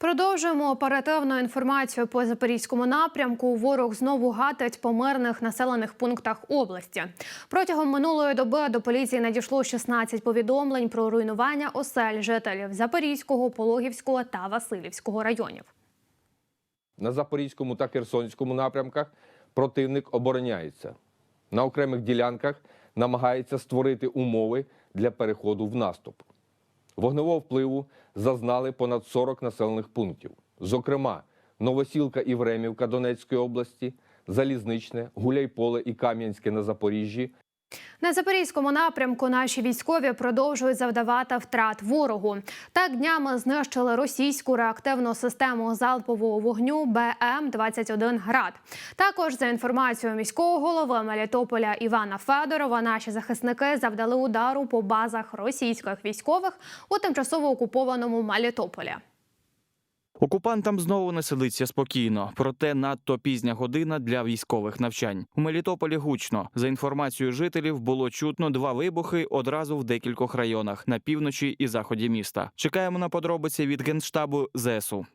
Продовжуємо оперативну інформацію по запорізькому напрямку. Ворог знову гатить по мирних населених пунктах області. Протягом минулої доби до поліції надійшло 16 повідомлень про руйнування осель жителів Запорізького, Пологівського та Васильівського районів. На Запорізькому та Херсонському напрямках противник обороняється. На окремих ділянках намагається створити умови для переходу в наступ. Вогневого впливу зазнали понад 40 населених пунктів. Зокрема, Новосілка і Времівка Донецької області, Залізничне, Гуляйполе і Кам'янське на Запоріжжі, На запорізькому напрямку наші військові продовжують завдавати втрат ворогу. Так днями знищили російську реактивну систему залпового вогню БМ-21 град. Також за інформацією міського голови Мелітополя Івана Федорова, наші захисники завдали удару по базах російських військових у тимчасово окупованому Мелітополі. Окупантам знову не сидиться спокійно, проте надто пізня година для військових навчань. У Мелітополі гучно. За інформацією жителів, було чутно два вибухи одразу в декількох районах на півночі і заході міста. Чекаємо на подробиці від генштабу ЗСУ.